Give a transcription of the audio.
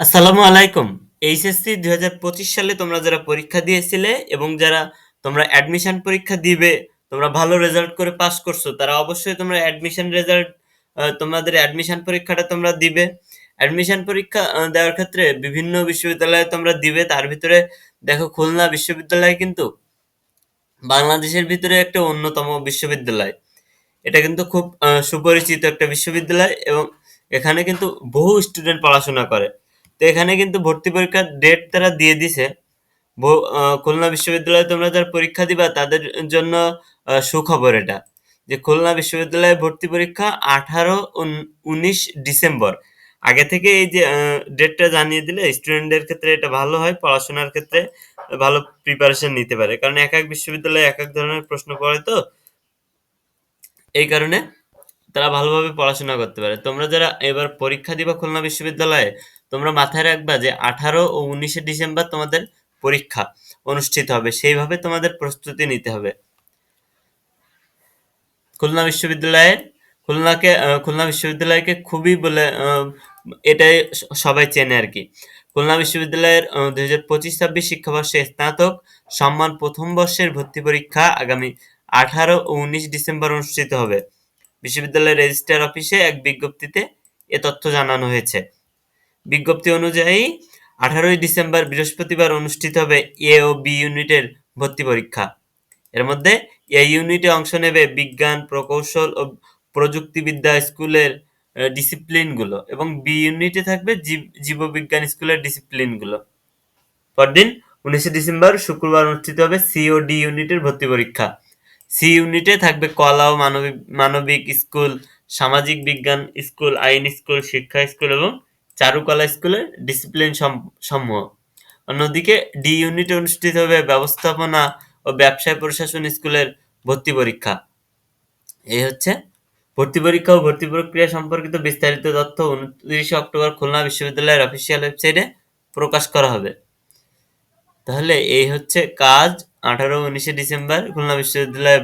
আসসালামু আলাইকুম। এইচএসসি ২০২৫ সালে তোমরা যারা পরীক্ষা দিয়েছিলে এবং যারা তোমরা অ্যাডমিশন পরীক্ষা দিবে, তোমরা ভালো রেজাল্ট করে পাস করছ, তারা অবশ্যই তোমরা অ্যাডমিশন রেজাল্ট তোমাদের অ্যাডমিশন পরীক্ষাটা তোমরা দিবে। অ্যাডমিশন পরীক্ষা দেওয়ার ক্ষেত্রে বিভিন্ন বিশ্ববিদ্যালয়ে তোমরা দিবে। তার ভিতরে দেখো খুলনা বিশ্ববিদ্যালয় কিন্তু বাংলাদেশের ভিতরে একটা অন্যতম বিশ্ববিদ্যালয়। এটা কিন্তু খুব সুপরিচিত একটা বিশ্ববিদ্যালয় এবং এখানে কিন্তু বহু স্টুডেন্ট পড়াশোনা করে। তো এখানে কিন্তু ভর্তি পরীক্ষার ডেট তারা দিয়ে দিছে। খুলনা বিশ্ববিদ্যালয়ে তোমরা যারা পরীক্ষা দিবা তাদের জন্য সুখবর এটা। যে খুলনা বিশ্ববিদ্যালয়ে ভর্তি পরীক্ষা ১৮ উন ১৯ ডিসেম্বর। আগে থেকে এই যে ডেটটা জানিয়ে দিলে স্টুডেন্টদের ক্ষেত্রে এটা ভালো হয়। পড়াশোনার ক্ষেত্রে ভালো প্রিপারেশন নিতে পারে। কারণ এক এক বিশ্ববিদ্যালয়ে এক এক ধরনের প্রশ্ন পড়ে তো। এই কারণে তারা ভালোভাবে পড়াশোনা করতে পারে। তোমরা যারা এবার পরীক্ষা দিবা খুলনা বিশ্ববিদ্যালয়ে, তোমরা মাথায় রাখবা যে ১৮ ও উনিশে ডিসেম্বর তোমাদের পরীক্ষা অনুষ্ঠিত হবে। সেইভাবে তোমাদের প্রস্তুতি নিতে হবে। খুলনা বিশ্ববিদ্যালয়ের, খুলনাকে খুলনা বিশ্ববিদ্যালয়কে খুবই বলে এটাই সবাই চেনে আর কি খুলনা বিশ্ববিদ্যালয়ের দুই হাজার পঁচিশ ছাব্বিশ শিক্ষাবর্ষে স্নাতক সম্মান প্রথম বর্ষের ভর্তি পরীক্ষা আগামী ১৮ ও ১৯ ডিসেম্বর অনুষ্ঠিত হবে। বিশ্ববিদ্যালয়ের রেজিস্ট্রার অফিসে এক বিজ্ঞপ্তিতে এ তথ্য জানানো হয়েছে। বিজ্ঞপ্তি অনুযায়ী ১৮ই ডিসেম্বর বৃহস্পতিবার অনুষ্ঠিত হবে এ ও বি ইউনিটের ভর্তি পরীক্ষা। এর মধ্যে এ ইউনিটে অংশ নেবে বিজ্ঞান, প্রকৌশল ও প্রযুক্তিবিদ্যা স্কুলের ডিসিপ্লিনগুলো এবং বি ইউনিটে থাকবে জীব জীববিজ্ঞান স্কুলের ডিসিপ্লিনগুলো। পরদিন ১৯শে ডিসেম্বর শুক্রবার অনুষ্ঠিত হবে সি ও ডি ইউনিটের ভর্তি পরীক্ষা। সি ইউনিটে থাকবে কলা ও মানবিক মানবিক স্কুল, সামাজিক বিজ্ঞান স্কুল, আইন স্কুল, শিক্ষা স্কুল এবং চারুকলা স্কুলের ডিসিপ্লিন সমূহ। অন্যদিকে ডি ইউনিটে অনুষ্ঠিত হবে ব্যবস্থাপনা ও ব্যবসায় প্রশাসন স্কুলের ভর্তি পরীক্ষা। এই হচ্ছে ভর্তি পরীক্ষা ও ভর্তি প্রক্রিয়া সম্পর্কিত বিস্তারিত তথ্য ২৯শে অক্টোবর খুলনা বিশ্ববিদ্যালয়ের অফিসিয়াল ওয়েবসাইটে প্রকাশ করা হবে। তাহলে এই হচ্ছে কাজ আঠারো উনিশে ডিসেম্বর খুলনা বিশ্ববিদ্যালয়ে